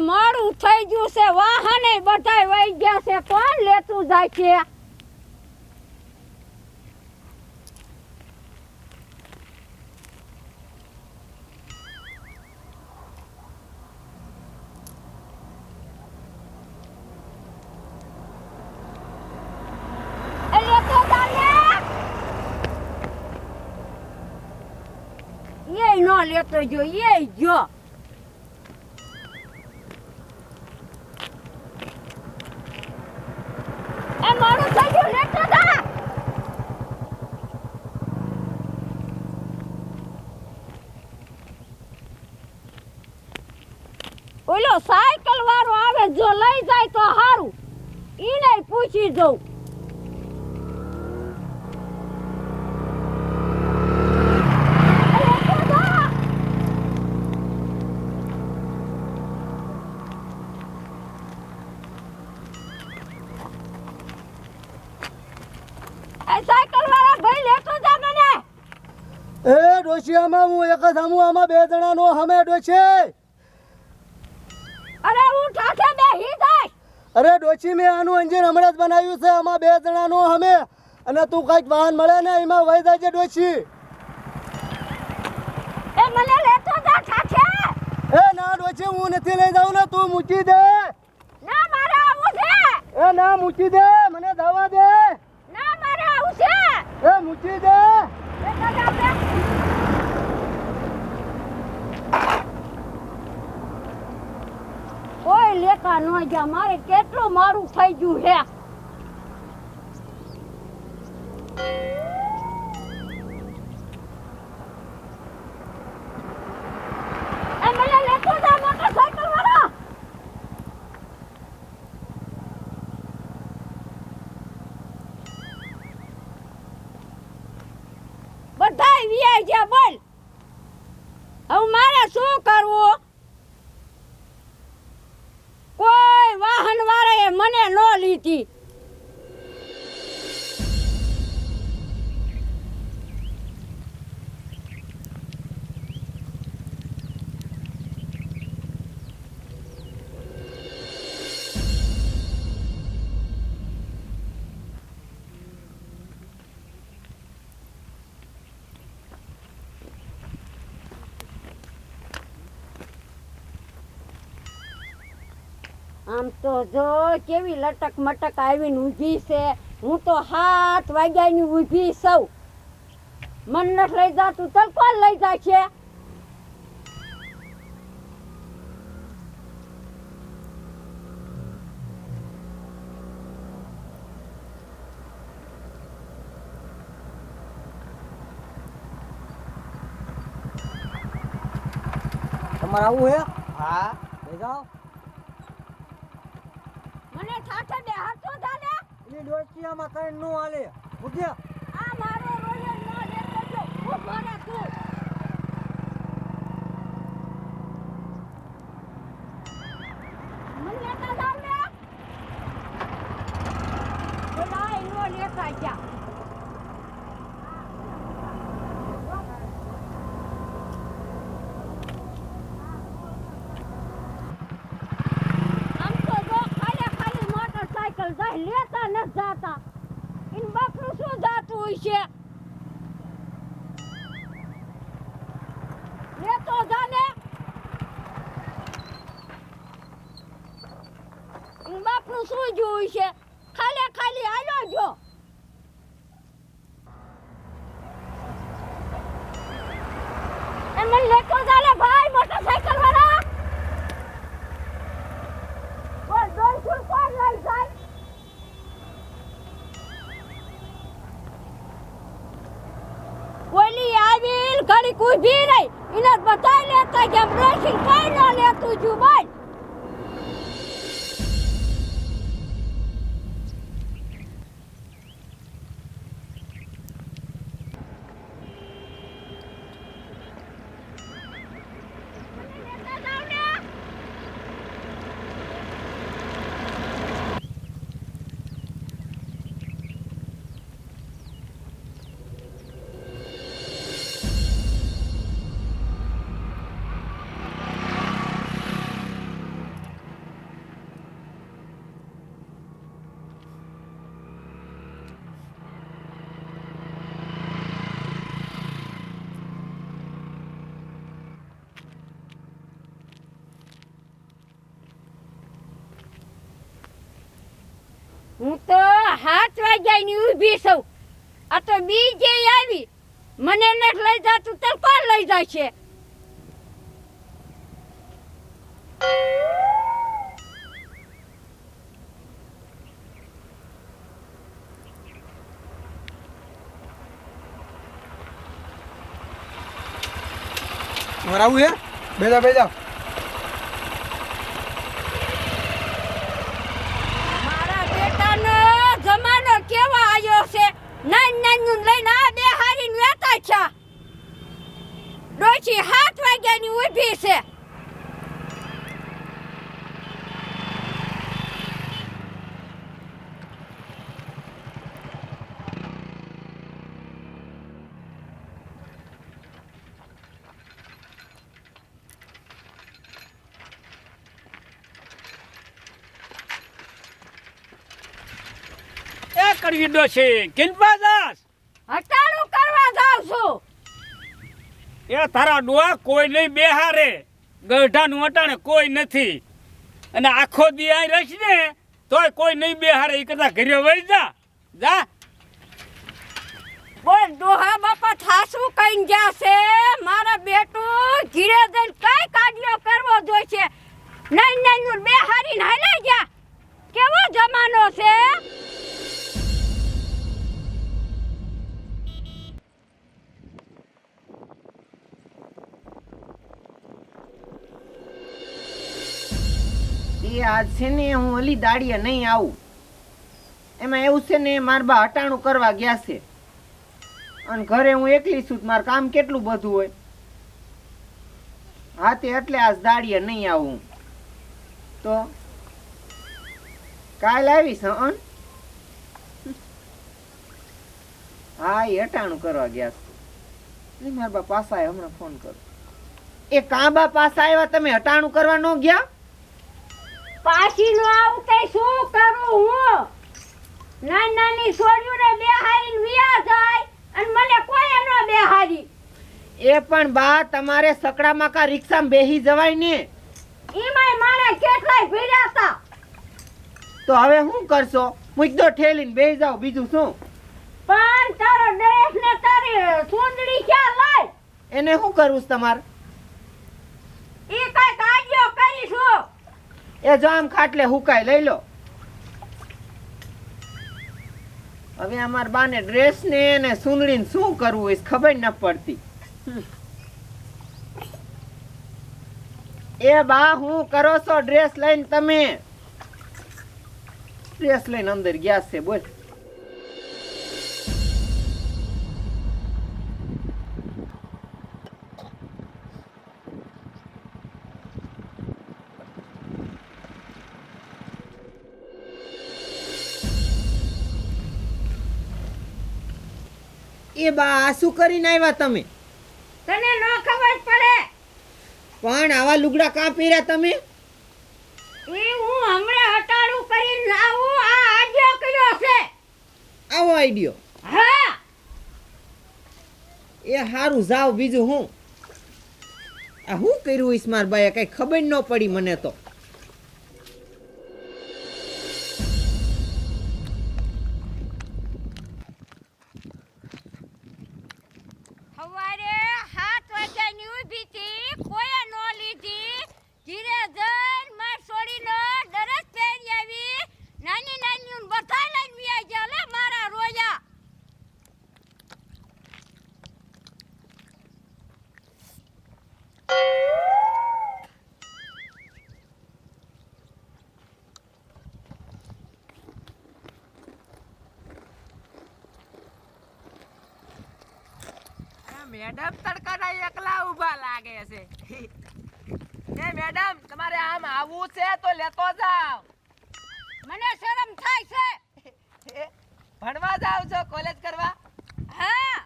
મોડું થઈ ગયું છે, વાહને બધાય વહી ગયા છે. કોણ લેતું જાય છે? લેતો જાને? એ નો લેતો જો એ જો એ મારું થઈ ગયું લેતો જા ઓલો સાયકલ વાળો આવે જો લઈ જાય તો હારું ઈને પૂછી દઉં. એ ડોશિયામાં હું એક જ હમું આમાં બે જણાનો હમે ડોશી. અરે ડોચી મેં આનું એન્જિન હમણાં જ બનાવ્યું છે. આમાં બે જણાનો હમે અને તું કાંઈક વાહન મળે ને એમાં વહી જાય છે ડોચી એ મને લેતો જા ઠાઠે એ ના ડોચી હું નથી લઈ જાઉં ને તું મૂકી દે. ના મારે આવું છે. એ ના મૂકી દે મને દવા દે. ના મારે આવું છે. એ મૂકી દે. એ જા કોઈ લેતા ન જા મારે કેટલું મારું થઈ ગયું હે બધા ગયા બોલ. હવે મારે શું કરવું કોઈ વાહન વાળાએ મને ન લીધી તો જો કેવી લટક મટક આવીને ઊભી છે હું તો હાથ વાગ્યાની ઊભી સૌ. મન નથી લઈ જાતું ચલ કોણ લઈ જાય છે તમારે આવું હે? હા. લઈ જાઓ. ઠાઠે બે હાથો જાને એ ડોશી આમાં કઈ નું હાલે. મૂક્યા આ મારો રોયલ ન લેતો જો હું ભરે તું મને લેતા જાવ ને પેલા એનો લેતા જા આમ તો જો ખાલી ખાલી મોટરસાયકલ જાય લેતા ન જાતા ઇન બાપનું શું જાતું હોય છે લેતો જાને ઇન બાપનું શું જોયું છે ખાલી ખાલી આલો જો એ મને લેતો જાને ભાઈ મોટરસાયકલ વાળા બોલ દોઢસો કોણ લઈ જાય ઓલી આવીલ ઘડી ઊભી રહી એને બતાવી લેતા કે બ્રેકિંગ કઈ ન હું તો હાથ વાગ્યાની ઊભી છું. આ તો બીજે આવી. મને નથી લઈ જાતું તો કોણ લઈ જાય છે મારે આવું હે બેજા બેજા મારા બેટાનો જમાનો કેવો આવ્યો છે નાનું લઈને આ બે હારીને વેતા છે ડોશી હાથ વાગ્યાની ઊભી છે. કરવી ડોશી કિનપા તારા ડોહા કોઈ નહીં બેહારે. ગઢાનું અટાણે કોઈ નથી. અને આખો દી અહીં રહીશ ને, તોય કોઈ નહીં બેહારે. એ કરતા ઘરે વહી જા. જા. બોલ, ડોહા બાપા થાસું કઈ ગયા છે? મારા બેટું છે ને હું અલી દાડીએ નહીં આવું. એમાં એવું છે ને, મારા બા હટાણું કરવા ગયા છે. અને ઘરે હું એકલી છું મારું કામ કેટલું બધું હોય? હા તે એટલે આ દાડીએ નહીં આવું. તો કાલ આવીશ અન હા એ હટાણું કરવા ગયા છે. મારા બા પાસા હમણાં ફોન કરું. એ કાંબા પાસા આવ્યા તમે હટાણું કરવા ન ગયા? પાછી નો આવું તે શું કરું હું? નાની નાની છોડીઓને બે હારીને વિયા જાય અને મને કોઈ એનો બેહારી. એ પણ બા તમારે સકડામાં કા રિક્ષામાં બેહી જવાય ને? ઈમાય માણે કેટલાય ભીડ્યા હતા તો હવે શું કરશો? મુજદો ઠેલીને બેહી જાવ બીજું શું? પણ તારો ડ્રેસ ને તારી સુંદડી ક્યાં લાય? એને શું કરું છે તમારે? એ કઈ કાજ્યો કરીશું. એ જો આમ ખાટલે હુકાય લઈ લો. હવે અમાર બાને ડ્રેસ ને એને સુંદડીને શું કરવું હોય ખબર ન પડતી. એ બા, હું કરો છો ડ્રેસ લઈને તમે? ડ્રેસ લઈને અંદર ગયા છે, બોલ. એ બા શું કરીને આવ્યા તમે? તને ન ખબર પડે. પણ આવા લુગડા કાં પહેર્યા તમે? એ હું હમણાં હટાડું કરીને લાવું આ આડ્યો કર્યો છે? આવો આઈડિયો. હા. એ હારું જાવ બીજું હું. આ હું કર્યું ઇસ્માર બાએ? કઈ ખબર ન પડી મને તો. ધીરે જઈને માર ડરેસ પહેરી આવી. નાની નાની બધા લઈને વ્યા ગયા. લે મારા રોયા. મેડમ તડકાના એકલા ઊભા લાગે છે. મેડમ તમારે આમ આવવું છે તો લેતો જાવ મને શરમ થાય છે. ભણવા જાવ છો કોલેજ કરવા? હા.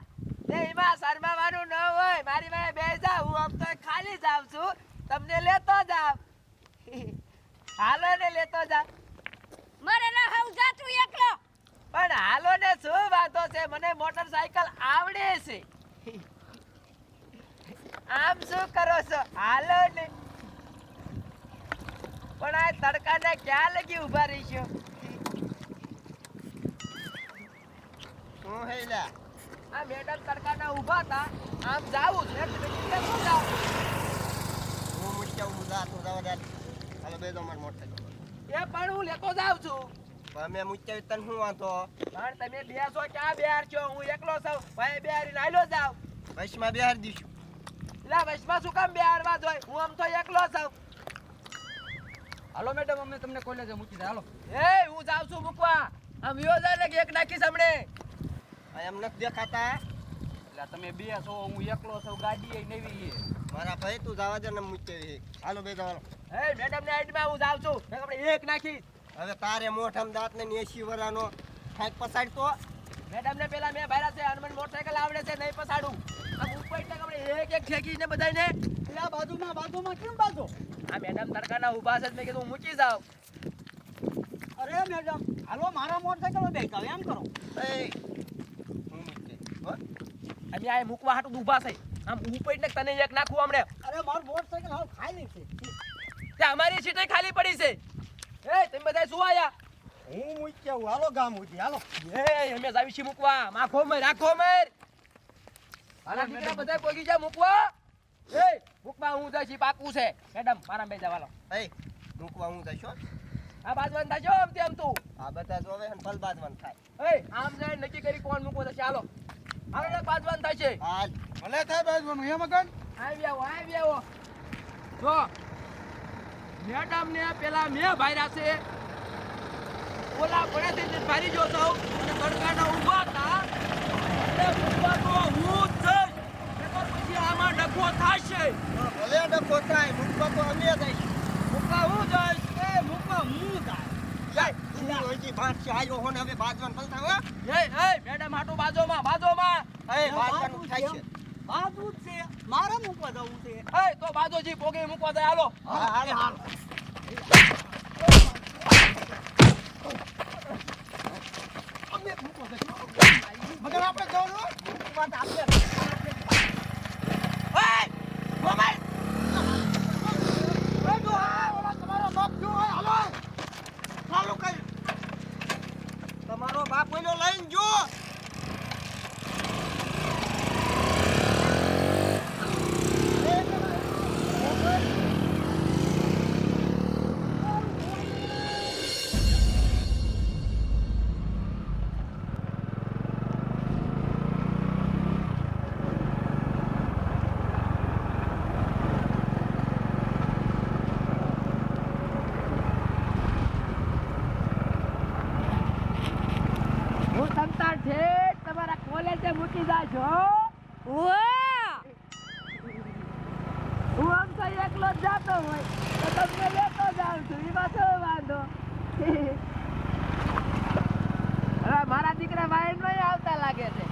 તે એમાં શરમાવાનું ન હોય. મારી પાસે બે જાવ હું આમ તો ખાલી જાવ છું. તમને લેતો જાવ હાલો ને લેતો જાવ મારે ના હાવ જાતું એકલો. પણ હાલો ને શું વાંધો છે? મને મોટરસાયકલ આવડે છે. આમ શું કરો છો? હાલો ને. પણ આ તડકાને ક્યાં લગી ઊભા રહીશો? હું હે લ્યા? આ મેડમ તડકાના ઊભા હતા. આમ જાવું છે એટલે મેં કીધું લેતો જાવ હું મુશ્કેલ હું જાતો જવા દે. હાલો બેસો માર મોટરસાઇકલ એ પણ હું લેતો જાઉં છું. અમે તને શું વાંધો? પણ તમે બેસો ક્યાં બેહાર છો? હું એકલો છું. ભાઈ બેહારીને આયલો જાવ વૈશમાં બેહાર દીશું એટલે વચમાં શું કામ બેહારવા જોઈ હું આમ તો એકલો છું. હાલો મેડમ અમે તમને કોલેજે મૂકી દે હાલો. એ હું જાઉં છું મૂકવા. આમ વિયો જાય ને કે એક નાખીશ હમણે. એમ નથી દેખાતા. એટલે તમે બે છો હું એકલો છું ગાડી એ નવી મારા ભાઈ તું જવા દે ને મુશ્કેલ હાલો બે જવાનો એ મેડમ ને એડમાં હું જાઉં છું. આપણે એક નાખી. હવે તારે મોઢામાં દાંત ને એસી વરાનો કાંઈક પસાડતો. મેડમ ને પેલા મેં ભાઈરા છે હનુમાન મોટરસાયકલ આવડે છે નહીં પસાડું. આમ ઉપર આપણે એક એક ઠેકીને બધાને આ બાજુમાં બાજુમાં કેમ બાજુ? આ મેડમ તડકાના ઊભા છે મેં કીધું હું મૂકી જાવ અરે મેડમ હાલો મારા મોટરસાઇકલ બેકાવ એમ કરો. એ. અમે આ મૂકવા હાટું ઊભા છે. આમ ઉપર એટલે તને એક નાખું હમણે. અરે મારો મોટરસાઇકલ હાલ ખાલી છે. તે અમારી સીટે ખાલી પડી છે. એ તમે બધા શું આયા? હું મૂક્યા હું હાલો ગામ ઉધી હાલો. એ અમે જાવી છી મૂકવા. માખો મેર રાખો મેર. મારા દીકરા બધા પોગી જા મૂકવા. એ. મૂકવા હું જઈશ છી પાકું છે. મેડમ મારા બે જવાલો. એ મૂકવા હું જઈશ હો. આ બાજવાન થાજો આમ તેમ તું. આ બધા જોવે ને ફલ બાજવાન થાય. એ આમ જાય નક્કી કરી કોણ મૂકવો તો ચાલો હાલો ને બાજવાન થશે. હાલ. ભલે થાય બાજવાનું એમ મગન આવી આવો આવી આવો. જો મેડમ ને પેલા મેં ભાર્યા છે. ઓલા પડે તે ભારી જો છો. અને તડકાના ઊભા હતા એટલે ઊભા તો હું જ જઈશ આમાં ડખો થાશે. ભલે ડખો થાય મૂકવા તો અમે જઈશું મૂકવા હું જઈશ? એ મૂકવા હું જાય? તું હજી પાંચ આવ્યો હો ને હવે બાજવાન ફલ થાય હો. એ એ મેડમ હાટુ બાજોમાં બાજોમાં એ બાજવાનું થાય છે બાજુ જ છે મારે મૂકવા જવું છે એ તો બાજોજી પોગે મૂકવા જાય હાલો હા, હાલ હાલ મગર આપણે જવાનું મૂકવા તો આપણે એ મોબાઈલ તમારો બાપ ઓલો લઈને જો હું તમતા ઠેઠ તમારા મૂકી જાજો હું આમ તો એકલો જ જાતો હોય તો તમને લેતો જાઉં છું એમાં શું વાંધો હવે મારા દીકરા વાયર નહીં આવતા લાગે છે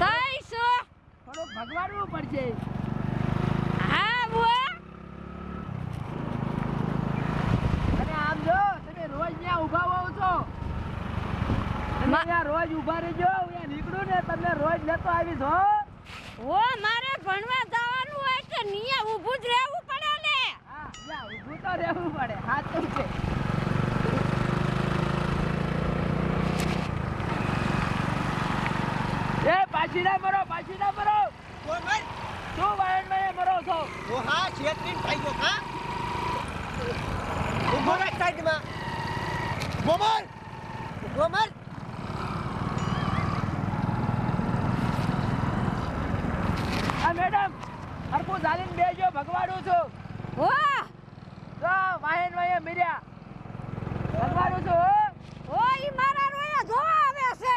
તઈ શું થોડુંક ભગવાનવું પડશે હા બુઆ અને આમ જો તમે રોજ ત્યાં ઊભા હોવ છો તમે મા- ત્યાં રોજ ઊભા રહેજો હું ત્યાં તમને રોજ લેતો આવીશ હો. ઓ મારે ભણવા જવાનું હોય તો નિયા ઊભું જ રહેવું પડે ને. હા ઊભું તો રહેવું પડે સાચું છે. એ પાછી ના મરો પાછી ના મરો. શું વાયણમાં મરો છો? ઓ હા છેતરીન થઈ ગયો હા. ઊભો રાખ સાઈડમાં. ગોમર ઊભો મર આ મેડમ હરકું બેજો ભગવાડું છું. વાહ! વાયન મીર્યા મિર્યા. ભગવાડું છું હો ઓ ઈ મારા રોયા જોવા આવે છે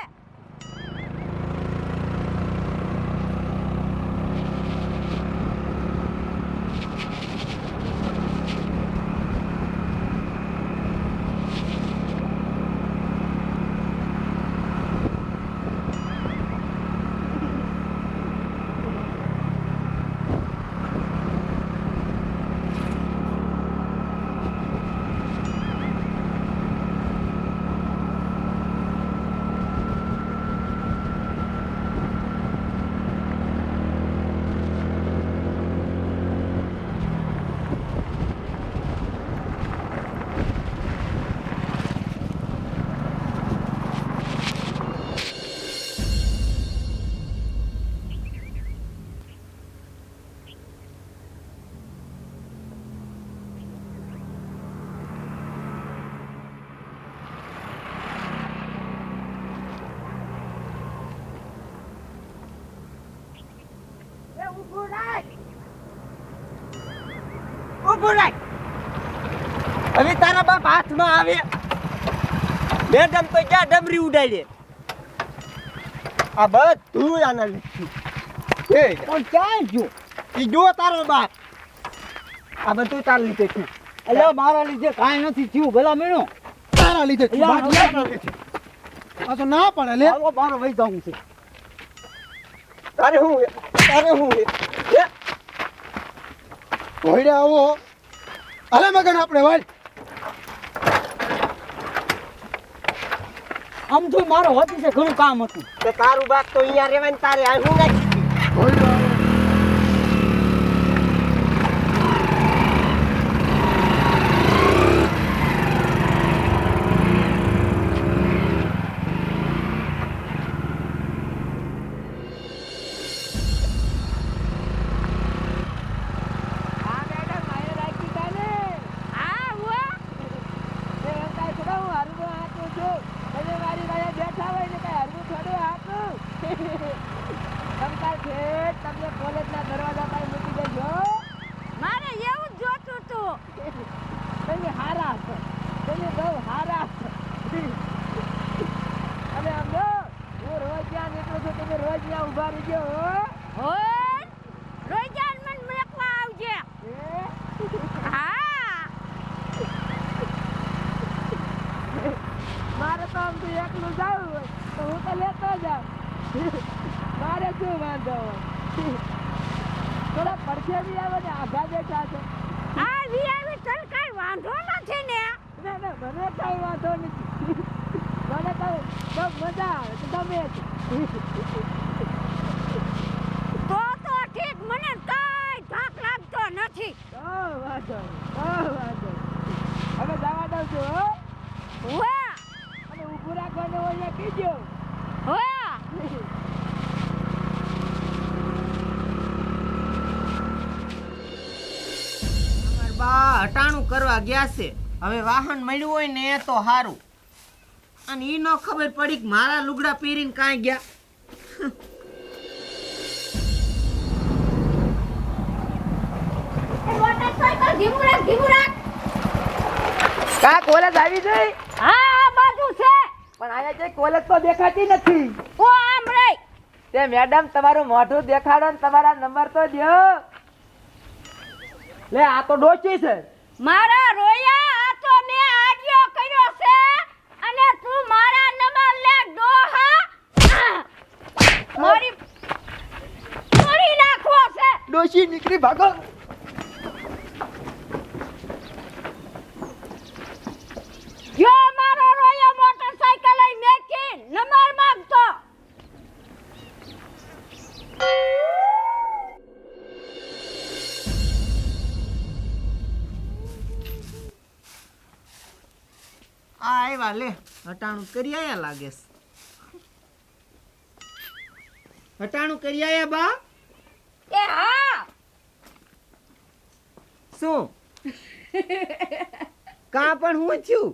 હાથમાં આવે. મેડમ તો ક્યાં ડમરી ઉડાડે? આ બધું આના એ. પણ ક્યાં જો ઈ જો તારો બાપ. આ બધું તાર લીધે છે એટલે મારા લીધે કાંઈ નથી થયું ભલા મેણો. તારા લીધે. આ તો ના પડે લે. મારો વહી જવું છે. તારે હું તારે હું ભોયડે આવો. હાલે મગન આપણે વાલ આમ જો મારો હોતી છે, ઘણું કામ હતું. તો તારું બાપ તો અહીંયા રહેવાય ને તારે હું નાખી ભોયડે આવો આ મેડમ મારે રાખી કાને હા હુઆ એ એમ કાંઈ થોડા હું હરવું હાથું છું તમે મારી પાસે બેઠા હોય ને કાંઈ હરવું થોડું હાથું તમતાર ઠેઠ તમને કોલેજના દરવાજા પાસે મૂકી દેજો મારે એવું જ જોતું તું તમે હારા છો તમે બહુ હારા છો અને આમ જો હું રોજ ત્યાં નીકળું છું તમે ઊભા રહીજો હો. રોજાન મન મેકવા આવજે? હા? મારે તો આમ તો એકલું જવું હોય તો હું તો લેતો જાઉં. મારે શું વાંધો હોય? થોડા પડખે બી આવે ને આઘા બેઠા છે. આ વીઆઈવી તને કાંઈ વાંધો નથી ને? ના ના મને કાંઈ વાંધો નથી. મને કાંઈ બહુ મજા આવે તો ગમે કરવા ગયા છે. હવે વાહન મળ્યું હોય ને એ તો સારું અને ઈ ન ખબર પડી કે મારા લુગડા પહેરીને કાંઈ ગયા. કા કોલેજ આવી જઈ? હા આ બાજુ છે. પણ જે કોલેજ તો દેખાતી નથી. ઓ આમ તે મેડમ તમારું મોઢું દેખાડો ને તમારા નંબર તો દ્યો. લે આ તો ડોચી છે. મારા રોયા આ તો મેં આડિયો કર્યો છે અને તું મારા નંબર લે ડોહા. મારી મારી નાખવો છે. ડોશી નીકળી ભાગો. જો મારો રોયો મોટરસાઇકલ લઈ મેકી નંબર માંગતો. આ આવ્યા લે. હટાણું કરી આયા લાગે હટાણું કરી આયા બા? એ હા. શું? કા પણ હું છું?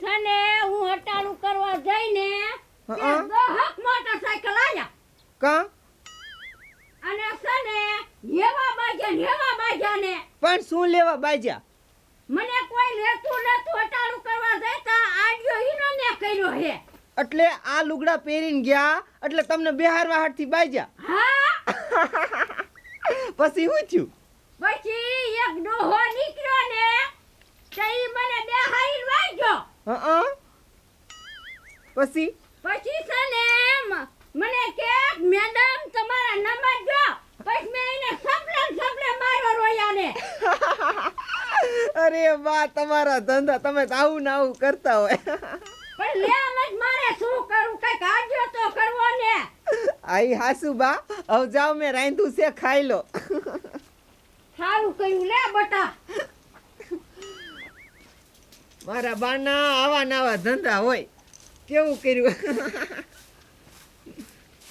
તને હું હટાણું કરવા જઈને દહક મોટરસાઇકલ આયા. કા? અને સને લેવા બાજ્યા લેવા બાજ્યા બાજા ને. પણ શું લેવા બાજ્યા? મને કોઈ લેતું નતું અટાળું કરવા જતા આડિયો ઈનો ને કર્યો હે. એટલે આ લુગડા પહેરીને ગયા એટલે તમને બિહારવા હાથથી બાજ્યા. હા? પછી શું થયું? પછી એક ડોહો નીકળ્યો ને તે મને બેહાઈ વાગ્યો. હં હ. પછી છે ને મ- મને કે મેડમ તમારા નંબર જો પછી મેં એને સપલે ને સપલે માર્યો રોયાને અરે બા તમારા ધંધા તમે તો આવું ને આવું કરતા હોય. પણ લે મત મારે શું કરું? કંઈક આડ્યો તો કરવો ને. આઈ હાસુ બા હવે જાવ મેં રાંધું છે ખાઈ લો. સારું કર્યું લે બટા. મારા બાના આવા નવા ધંધા હોય. કેવું કર્યું?